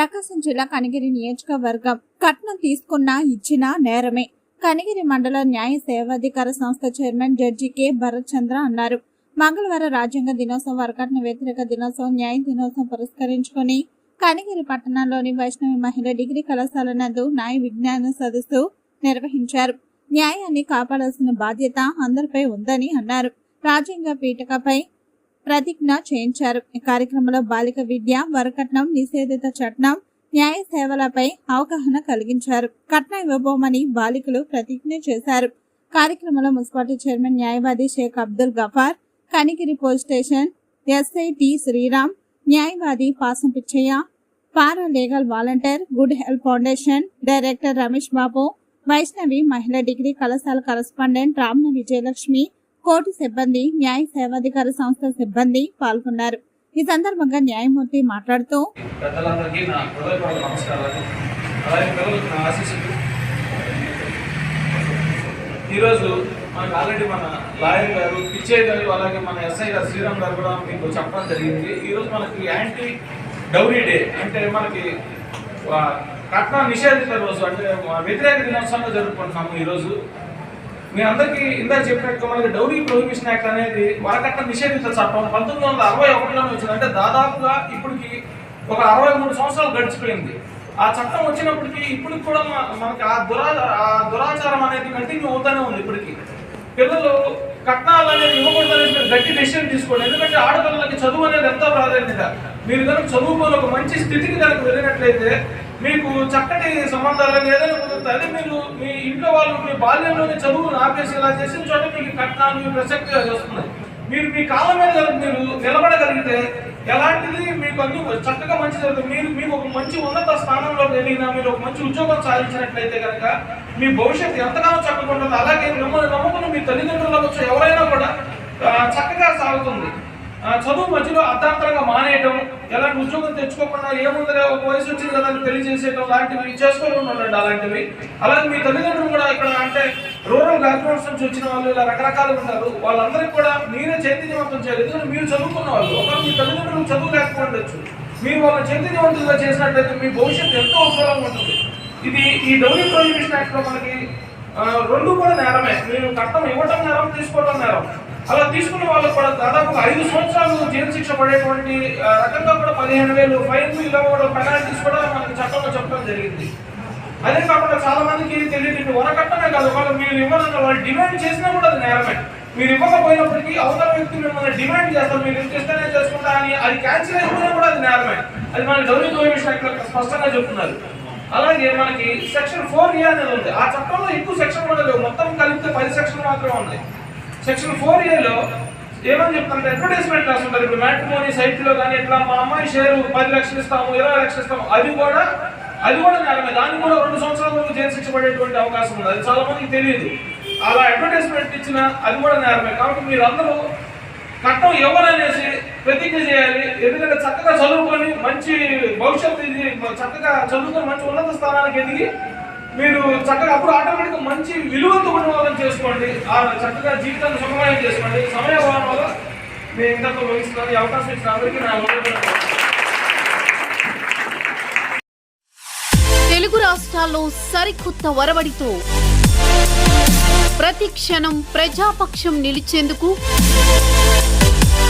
ప్రకాశం జిల్లా కనిగిరి నియోజకవర్గం కట్నం తీసుకున్నా ఇచ్చినా నేరమే. కనిగిరి మండల న్యాయ సేవాధికార సంస్థ chairman judge K. Bharat Chandra అన్నారు. మంగళవారం రాజ్యాంగ దినోత్సవం వరకట్న వ్యతిరేక దినోత్సవం న్యాయ దినోత్సవం పురస్కరించుకొని కనిగిరి పట్టణంలోని వైష్ణవి మహిళ డిగ్రీ కళాశాల నందు న్యాయ విజ్ఞాన సదస్సు నిర్వహించారు. న్యాయాన్ని కాపాడాల్సిన బాధ్యత అందరిపై ఉందని అన్నారు. రాజ్యాంగ పీఠకపై ప్రతిజ్ఞ చేయించారు. ఈ కార్యక్రమంలో బాలిక విద్య వరకట్నం నిషేధిత చట్టం న్యాయ సేవలపై అవగాహన కలిగించారు. కట్నం ఇవ్వబోమని బాలికలు ప్రతిజ్ఞ చేశారు. కార్యక్రమంలో మున్సిపాలిటీ చైర్మన్ న్యాయవాది Sheikh Abdul Gaffar Kanigiri police station SI T Sriram న్యాయవాది Pasam Pichaiah para legal volunteer good health foundation director Ramesh Babu Vaishnavi మహిళా డిగ్రీ కళాశాల కరస్పాండెంట్ రామ్న విజయలక్ష్మి కోర్టు సిబ్బంది న్యాయ సేవాధికార సంస్థ సిబ్బంది పాల్గొన్నారు. ఈ సందర్భంగా న్యాయమూర్తి మాట్లాడుతూ పెద్దలందరికీ నా హృదయపూర్వక నమస్కారాలు. అలాగే పిల్లలకు నా ఆశీస్సులు. ఈరోజు మనకు ఆల్రెడీ మన లాయర్ గారు పిచ్చయ్య గారు అలాగే మన ఎస్ఐ గారు శ్రీరామ్ గారు కూడా మీకు చెప్పడం జరిగింది. ఈరోజు మనకి యాంటీ డౌరీ డే అంటే మనకి కట్న నిషేధిత రోజు అంటే వ్యతిరేక దినోత్సవంగా జరుపుకుంటున్నాము ఈరోజు. మీ అందరికీ ఇందాక చెప్పినట్టు మనకి డౌరీ ప్రొహిబిషన్ యాక్ట్ అనేది వరకట్ట నిషేధిత చట్టం పంతొమ్మిది వందల అరవై ఒకటిలోనే వచ్చింది అంటే దాదాపుగా ఇప్పటికి ఒక అరవై మూడు సంవత్సరాలు గడిచిపోయింది. ఆ చట్టం వచ్చినప్పటికీ ఇప్పటికి కూడా మనకి ఆ దురా ఆ దురాచారం అనేది కంటిన్యూ అవుతూనే ఉంది ఇప్పటికి. పిల్లలు కట్నాలు అనేది ఇవ్వకూడదు మీరు గట్టి డెసిషన్ తీసుకోండి. ఎందుకంటే ఆడపిల్లలకి చదువు అనేది ఎంతో ప్రాధాన్యత. మీరు కనుక చదువుకొని ఒక మంచి స్థితికి కనుక వెళ్ళినట్లయితే మీకు చక్కటి సంబంధాలు ఏదైనా కుదురుతుంది మీరు మీ ఇంట్లో వాళ్ళు మీ బాల్యంలోనే చదువును ఆపేసి ఇలా చేసిన చోట మీకు కట్నాలు మీ ప్రసక్తిగా చేస్తున్నాయి మీరు మీ కాలం మీద మీరు నిలబడగలిగితే ఎలాంటిది మీకు అన్ని చక్కగా మంచి జరుగుతుంది. మీరు మీకు ఒక మంచి ఉన్నత స్థానంలో ఎదిగినా మీరు ఒక మంచి ఉద్యోగం సాధించినట్లయితే కనుక మీ భవిష్యత్తు ఎంతగానో చక్కగా ఉంటుంది. అలాగే మిమ్మల్ని నమ్ముకున్న మీ తల్లిదండ్రులకు అవ్వచ్చు ఎవరైనా కూడా చక్కగా సాగుతుంది. చదువు మధ్యలో అర్థాంతరంగా మానేయటం ఎలాంటి ఉద్యోగం తెచ్చుకోకుండా ఏముందిలే ఒక వయసు వచ్చింది కదా పెళ్ళి చేసేయటం లాంటివి చేసుకోవాలి ఉండండి అలాంటివి. అలాగే మీ తల్లిదండ్రులు కూడా ఇక్కడ అంటే రూరల్ బ్యాక్గ్రౌండ్స్ నుంచి వచ్చిన వాళ్ళు ఇలా రకరకాలు ఉంటారు వాళ్ళందరికీ కూడా మీరే చైతన్యవంతం చేయాలి. ఎందుకంటే మీరు చదువుకున్న వాళ్ళు ఒకవేళ మీ తల్లిదండ్రులు చదువు లేకపోవచ్చు మీరు వాళ్ళ చైతన్యవంతులుగా చేసినట్లయితే మీ భవిష్యత్తు ఎంతో ఉజ్వలంగా ఉంటుంది ఇది ఈ డౌరీ ప్రొహిబిషన్ యాక్ట్లో మనకి రెండు కూడా నేరమే. మీరు కట్టం ఇవ్వటం నేరం తీసుకోవడం నేరం. అలా తీసుకున్న వాళ్ళకు కూడా దాదాపు ఐదు సంవత్సరాలు జైలు శిక్ష పడేటువంటి రకంగా కూడా పదిహేను వేలు ఫైన్ ఇలా కూడా పెనాల్టీస్ కూడా మనకి చట్టంలో చెప్పడం జరిగింది. అదే కాకుండా చాలా మందికి తెలియదు వరకట్టమే కాదు. ఒకవేళ మీరు ఇవ్వాలన్న వాళ్ళు డిమాండ్ చేసినా కూడా అది నేరమే. మీరు ఇవ్వకపోయినప్పటికీ అవతల వ్యక్తి మిమ్మల్ని డిమాండ్ చేస్తారు. మీరు ఇంత ఇస్తేనే చేసుకుంటా అని అది క్యాన్సిల్ అయిపోయినా కూడా అది నేరమే. అది మన డౌరీ కమిషన్ స్పష్టంగా చెప్తున్నారు. అలాగే మనకి సెక్షన్ ఫోర్ ఏ అనేది ఉంది. ఆ చట్టంలో ఎక్కువ సెక్షన్ కూడా లేవు. మొత్తం కలిపితే పది సెక్షన్ మాత్రమే ఉంది సెక్షన్ ఫోర్ ఏలో ఏమని చెప్తారంటే అడ్వర్టైజ్మెంట్ రాస్తుంటారు ఇప్పుడు మ్యాట్రిమోనీ సైట్లో కానీ ఇట్లా మా అమ్మాయి షేర్ పది లక్షలు ఇస్తాము ఇరవై లక్షలు ఇస్తాము అది కూడా అది కూడా నేరమే దానికి కూడా రెండు సంవత్సరాల వరకు జైలు శిక్ష పడేటువంటి అవకాశం ఉంది. అది చాలా మందికి తెలియదు. అలా అడ్వర్టైజ్మెంట్ ఇచ్చిన అది కూడా నేరమే కాబట్టి మీరందరూ అందరూ కట్నం ఎవరనేసి ప్రతిజ్ఞ చేయాలి. ఎందుకంటే చక్కగా చదువుకొని మంచి భవిష్యత్తు ఇది చక్కగా చదువుకొని మంచి ఉన్నత స్థానానికి ఎదిగి మీరు చక్కగా అప్పుడు ఆటోమేటిక్గా మంచి విలువతో అనువాదం చేసుకోండి. ఆ చక్కగా జీవితాన్ని సుఖమయం చేసుకోండి. సమయ వల్ల నేను ఇంతకు ముగిస్తున్నాను ఈ అవకాశం ఇచ్చిన అందరికీ నా తెలుగు రాష్ట్రాల్లో సరికొత్త వరవడితో ప్రతి క్షణం ప్రజాపక్షం నిలిచేందుకు